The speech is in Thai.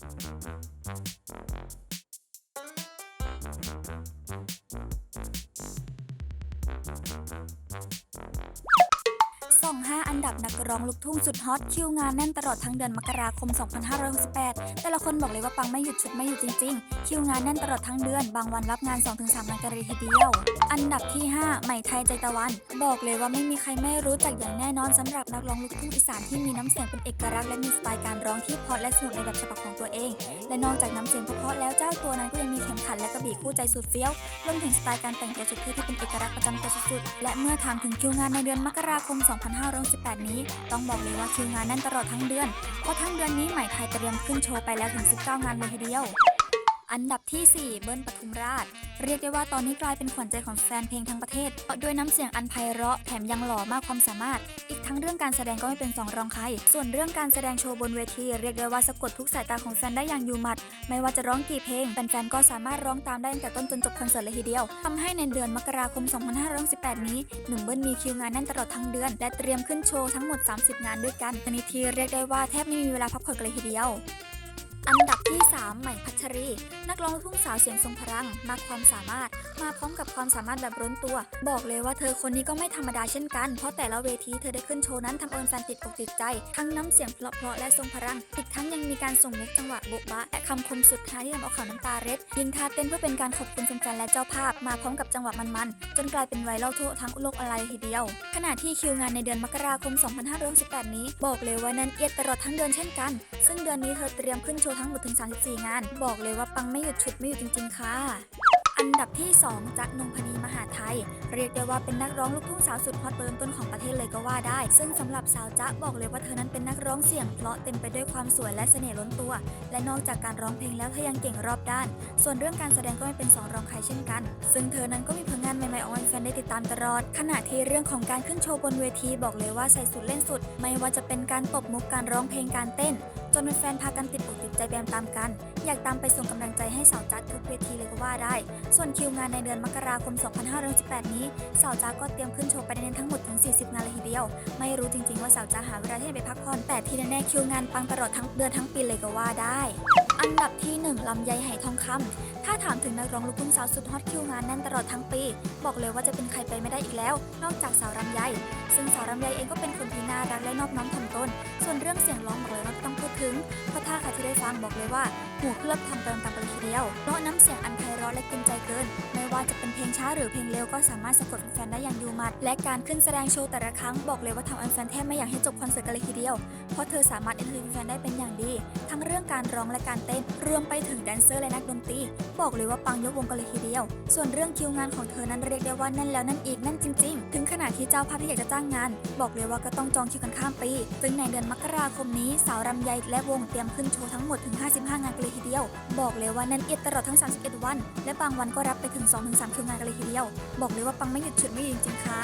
Thank you. ่อง 5 อันดับนักร้องลูกทุ่งสุดฮอตคิวงานแน่นตลอดทั้งเดือนมกราคม 2568 แต่ละคนบอกเลยว่าปังไม่หยุดชุดไม่หยุดจริง ๆ คิวงานแน่นตลอดทั้งเดือน บางวันรับงาน 2-3งานกันเลยทีเดียว อันดับที่ 5 ใหม่ไทยใจตะวัน บอกเลยว่าไม่มีใครไม่รู้จักอย่างแน่นอนสำหรับนักร้องลูกทุ่งอีสานที่มีน้ำเสียงเป็นเอกลักษณ์และมีสไตล์การร้องที่เพราะและสนุกในแบบฉบับของตัวเอง และนอกจากน้ำเสียงเพราะๆแล้วเจ้าตัวนั้นก็ยังมีเข็มขัดและกระบี่คู่ใจสุดเฟี้ยวรวมถึงสไตล์การแต่งตัวสุดเท่ที่เป็นเอกลักษณ์ประจำตัวสุดๆและเมื่อถามถึงคิวงานในเดือนมกราคม2518 นี้ต้องบอกเลยว่าคิวงานแน่นตลอดทั้งเดือน เพราะทั้งเดือนนี้ใหม่ไทยเตรียมขึ้นโชว์ไปแล้วถึง 19 งานเลยทีเดียว อันดับที่ 4 เบิ้ลปทุมราช เรียกได้ว่าตอนนี้กลายเป็นขวัญใจของแฟนเพลงทั้งประเทศเพราะด้วยน้ำเสียงอันไพเราะแถมยังหล่อมากความสามารถ อีกทั้งเรื่องการแสดงก็ไม่เป็นสองรองใคร ส่วนเรื่องการแสดงโชว์บนเวที เรียกได้ว่าสะกดทุกสายตาของแฟนได้อย่างอยู่หมัด ไม่ว่าจะร้องกี่เพลงแฟนๆก็สามารถร้องตามได้ตั้งแต่ต้นจนจบคอนเสิร์ตเลยทีเดียวทำให้ในเดือนมกราคม 2518 นี้หนุ่มเบิ้ลมีคิวงานแน่นตลอดทั้งเดือน และเตรียมขึ้นโชว์ทั้งหมด 30 งานด้วยกันชนิดที่เรียกได้ว่าแทบไม่มีเวลาพักผ่อนเลยทีเดียว อันดับที่ 3 ใหม่พัชรี นักร้องลูกทุ่งสาวเสียงทรงพลังมากความสามารถ มาพร้อมกับความสามารถแบบล้นตัว บอกเลยว่าเธอคนนี้ก็ไม่ธรรมดาเช่นกัน เพราะแต่ละเวทีเธอได้ขึ้นโชว์นั้นทำเอาแฟนติดอกติดใจ ทั้งน้ำเสียงเพราะๆและทรงพลัง อีกทั้งยังมีการส่งมุกจังหวะโบ๊บะและคำคมสุดท้ายที่ทำเอาขาวน้ำตาเร็ดยิงท่าเต้นเพื่อเป็นการขอบคุณแฟนๆและเจ้าภาพ มาพร้อมกับจังหวะมันๆ จนกลายเป็นไวรัลทั่วทั้งโลกออนไลน์ทีเดียว ขณะที่คิวงานในเดือนมกราคม 2518 นี้ บอกเลยว่านั้นเอียดตลอดทั้งเดือนเช่นกัน ซึ่งเดือนนี้เธอเตรียมขึ้นโชว์ทั้งหมดถึง 34 งาน บอกเลยว่าปังไม่หยุดฉุดไม่หยุดจริง ๆ ค่ะ อันดับที่ 2จักรนงพนีมหาไทย เรียกได้ว่าเป็นนักร้องลูกทุ่งสาวสุดฮอตเบอร์ต้นของประเทศเลยก็ว่าได้ ซึ่งสำหรับสาวจ๊ะบอกเลยว่าเธอนั้นเป็นนักร้องเสียงเพราะเต็มไปด้วยความสวยและเสน่ห์ล้นตัว และนอกจากการร้องเพลงแล้วเธอยังเก่งรอบด้าน ส่วนเรื่องการแสดงก็ไม่เป็นสองรองใครเช่นกัน ซึ่งเธอนั้นก็มีผลงานใหม่ๆออกมาแฟนได้ติดตามตลอด ขณะที่เรื่องของการขึ้นโชว์บนเวทีบอกเลยว่าใส่สุดเล่นสุด ไม่ว่าจะเป็นการตบมุกการร้องเพลงการเต้น จนแฟนพากันติดอกติดใจแบมตามกัน อยากตามไปส่งกำลังใจให้สาวจัดทุกเวทีเลยก็ว่าได้ ส่วนคิวงานในเดือนมกราคม 2518 นี้ สาวจ้าก็เตรียมขึ้นโชว์ไปในทั้งหมดถึง 40 งานเลยทีเดียว ไม่รู้จริง ๆ ว่าสาวจ้าหาเวลาที่จะไปพักผ่อนแต่ที่แน่ๆคิวงานปังตลอดทั้งเดือนทั้งปีเลยก็ว่าได้ อันดับที่ 1ลำไยไหทองคำถ้าถามถึงนักร้องลูกทุ่งสาวสุดฮอตคิวงานแน่นตลอดทั้งปี บอกเลยว่าจะเป็นใครไปไม่ได้อีกแล้ว นอกจากสาวลำไย ซึ่งสาวลำไยเองก็เป็นคนที่น่ารักและนอบน้อมถ่อมตนส่วนเรื่องเสียงร้องบอกเลยว่าไม่ต้องพูดถึง เพราะถ้าใครที่ได้ฟังบอกเลยว่าหูเคลือบทำเติมตามไปเลยทีเดียวเพราะน้ำเสียงอันไพเราะและกินใจเกิน ไม่ว่าจะเป็นเพลงช้าหรือเพลงเร็วก็สามารถสะกดแฟนได้อย่างยูมัด และการขึ้นแสดงโชว์แต่ละครั้งบอกเลยว่าทำเอาแฟนแทบไม่อยากให้จบคอนเสิร์ตกันเลยทีเดียว เพราะเธอสามารถเอนเตอร์เทนแฟนได้เป็นอย่างดี ทั้งเรื่องการร้องและการเต้น รวมไปถึงแดนเซอร์และนักดนตรีบอกเลยว่าปังยกวงกันเลยทีเดียว ส่วนเรื่องคิวงานของเธอนั้นเรียกได้ว่าแน่นแล้วนั่นอีกแน่นจริง ขณะที่เจ้าภาพที่อยากจะจ้างงาน บอกเลยว่าก็ต้องจองคิวกันข้ามปี ซึ่งในเดือนมกราคมนี้สาวรำไยและวงเตรียมขึ้นโชว์ทั้งหมดถึง 55 งานกันเลยทีเดียว บอกเลยว่าแน่นเอียดตลอดทั้ง 31 วัน และบางวันก็รับไปถึง 2-3 คิวงานกันเลยทีเดียว บอกเลยว่าปังไม่หยุดฉุดไม่หยุดจริงๆค่ะ